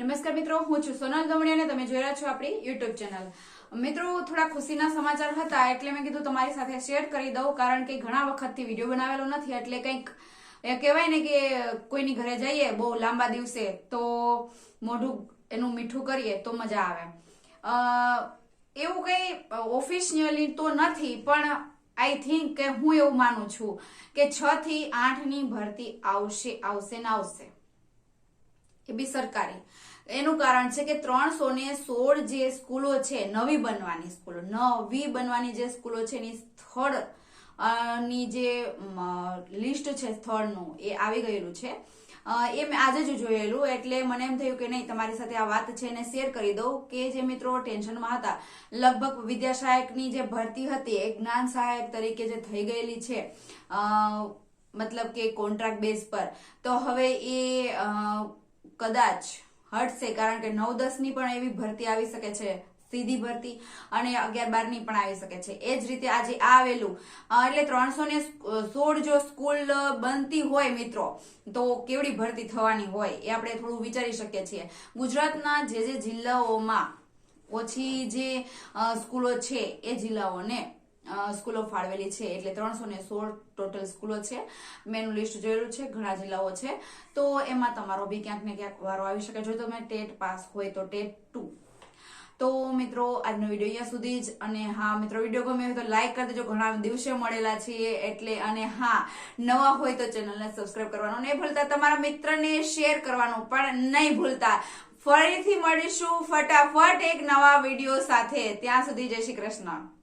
નમસ્કાર મિત્રો, હું છું સોનલ ગમણી અને તમે જોઈ રહ્યા છો આપણી યુટ્યુબ ચેનલ મિત્રો, થોડા ખુશીના સમાચાર હતા, એટલે મેં કીધું તમારી સાથે શેર કરી દઉં, કારણ કે ઘણા વખતથી વીડિયો બનાવેલો નથી, એટલે કંઈક, એ કહેવાય ને કે કોઈની ઘરે જઈએ બહુ લાંબા દિવસે, તો મોઢું એનું મીઠું કરીએ, તો મજા આવે. એવું કંઈ ઓફિશિયલી તો નથી, પણ આઈ થિંક કે હું એવું માનું છું કે છ થી આઠની ભરતી આવશે આવશે ને આવશે. એ બી સરકારી. એનું કારણ છે કે ત્રણસો ને સોળ જે સ્કૂલો છે, નવી બનવાની સ્કૂલો, નવી બનવાની જે સ્કૂલો છે, એની સ્થળની જે લિસ્ટ છે સ્થળનું, એ આવી ગયેલું છે. એ મેં આજે જ જોયેલું, એટલે મને એમ થયું કે નહીં, તમારી સાથે આ વાત છે એને શેર કરી દઉં, કે જે મિત્રો ટેન્શનમાં હતા, લગભગ વિદ્યા સહાયકની જે ભરતી હતી, એ જ્ઞાન સહાયક તરીકે જે થઈ ગયેલી છે મતલબ કે કોન્ટ્રાક્ટ બેઝ પર, તો હવે એ કદાચ હટશે કારણ કે નવ દસની પણ એવી ભરતી આવી શકે છે, સીધી ભરતી, અને અગિયાર બારની પણ આવી શકે છે. એ જ રીતે આજે આવેલું. એટલે ત્રણસો ને સોળ જો સ્કૂલ બનતી હોય મિત્રો, તો કેવડી ભરતી થવાની હોય એ આપણે થોડું વિચારી શકીએ છીએ. ગુજરાતના જે જે જિલ્લાઓમાં ઓછી જે સ્કૂલો છે એ જિલ્લાઓને સ્કૂલો ફાળવેલી છે. એટલે ત્રણસો ને સોળ ટોટલ સ્કૂલો છે. મેનું લિસ્ટ જોયેલું છે. ઘણા જિલ્લાઓ છે. તો એમાં તમારો બી ક્યાંક ને ક્યાંક વારો આવી શકે. જો તમે ટેટ પાસ હોય તો ટેટ ટુ. તો મિત્રો, આજનો વીડિયો અહીંયા સુધી જ. અને હા, મિત્રો, વીડિયો ગમે હોય તો લાઈક કરી દેજો. ઘણા દિવસે મળેલા છીએ. એટલે, અને હા, નવા હોય તો ચેનલને સબસ્ક્રાઇબ કરવાનું નહીં ભૂલતા. તમારા મિત્રને શેર કરવાનું પણ નહીં ભૂલતા. ફરીથી મળીશું. ફટાફટ એક નવા વીડિયો સાથે. ત્યાં સુધી જય શ્રી કૃષ્ણ.